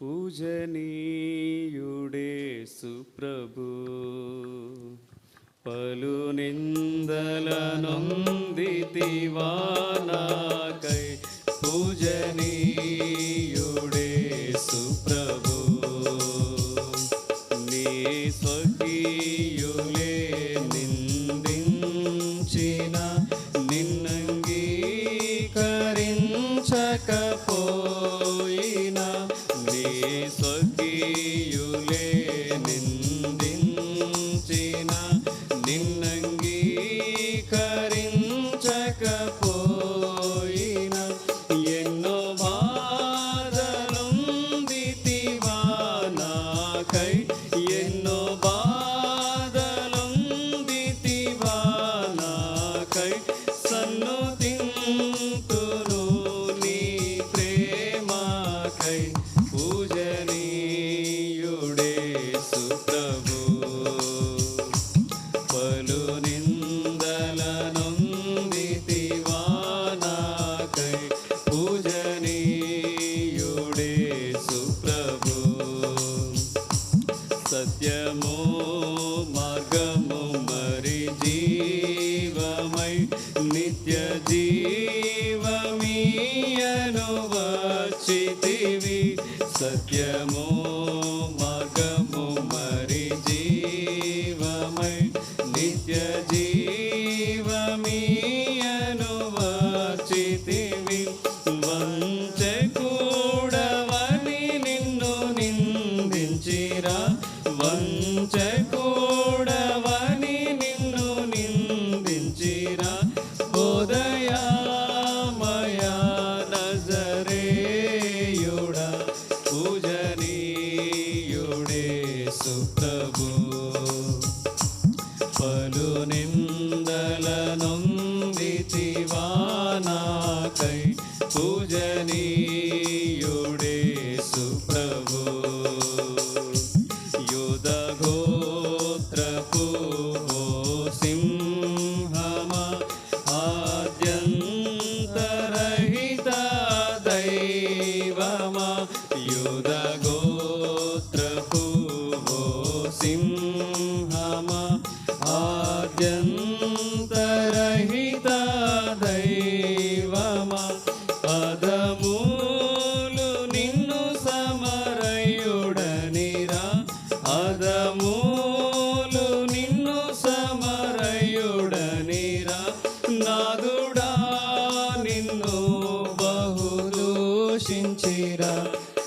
పూజనీయుడేసు ప్రభు పలు నిందల నొందివానాకై పూజనీయుడేసు ప్రభు నీ స్వకీయులే ಪೂಜನೀ సత్యము ಯುಧಗೋತ್ರಪು ಸಿಂಹ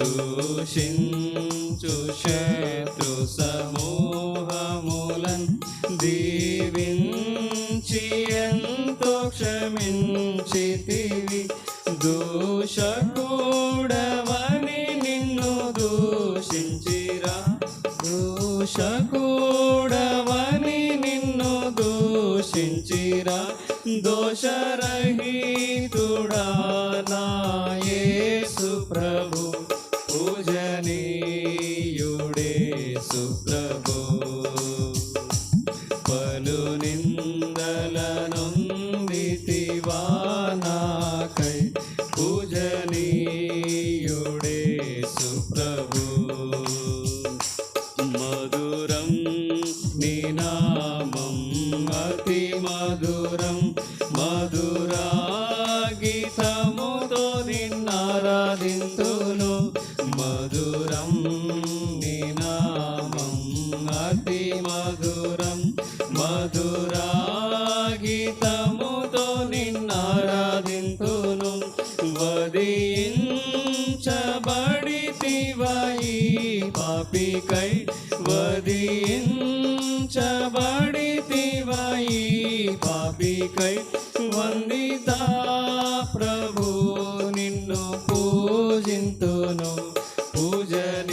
దూషించు శత్రు సమూహములన్ దీవించి ఎంతో క్షమించితివి. దూషకూడవని నిన్ను దూషించిరా. దూషకూడవని నిన్ను దూషించిరా. దోషర ನೀನಾ पूजन